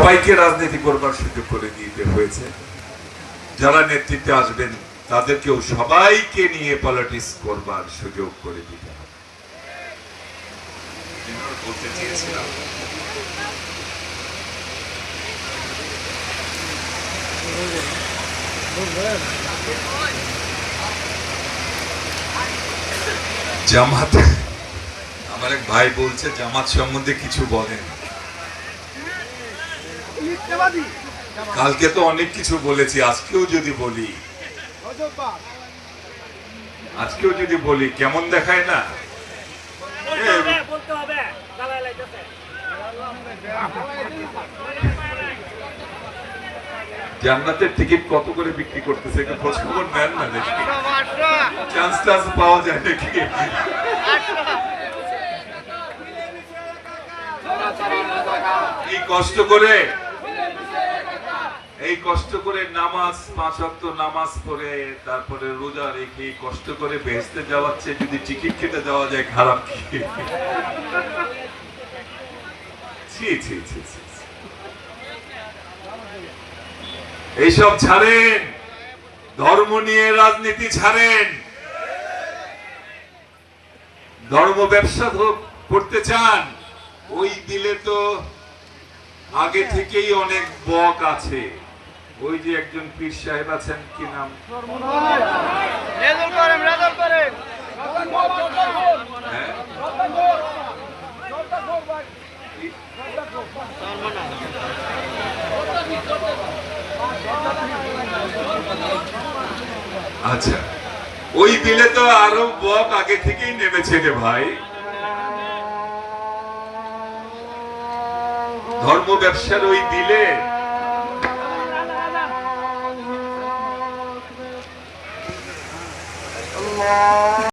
সবাইকে রাজনীতি করবার সুযোগ করে দিতে হয়েছে। যারা নেতৃত্বে আসবেন, তাদেরকেও সবাইকে নিয়ে পলিটিক্স করবার সুযোগ করে দিতে জামাত, আমার এক ভাই বলছে, জামাত সম্বন্ধে কিছু বলেন। কালকে তো অনেক কিছু বলেছি আজকেও যদি বলি। আজকেও যদি বলি কেমন দেখায় না? জান্নাতের টিকিট কত করে বিক্রি করতেছে একটু খোঁজ খবর নেন না দেখি। চান্স টান্স পাওয়া যায় নাকি? এই কষ্ট করে? এই কষ্ট করে নামাজ, পাঁচ ওয়াক্ত নামাজ পড়ে, তারপরে রোজা রেখে কষ্ট করে বেহেস্তে যাওয়ার চেয়ে যদি টিকিট কেটে যাওয়া যায়, খারাপ কি। এইসব ছাড়েন। ধর্ম নিয়ে রাজনীতি ছাড়েন। ধর্ম ব্যবসা করতে চান, ওই দিলে তো আগে থেকেই অনেক বক আছে। ওই যে একজন পীর সাহেব আছেন কি নাম? হ্যাঁ? আচ্ছা ওই বিলে তো আরও বক আগে থেকেই নেমেছে রে ভাই। ধর্ম ব্যবসার ওই দিলে Allah.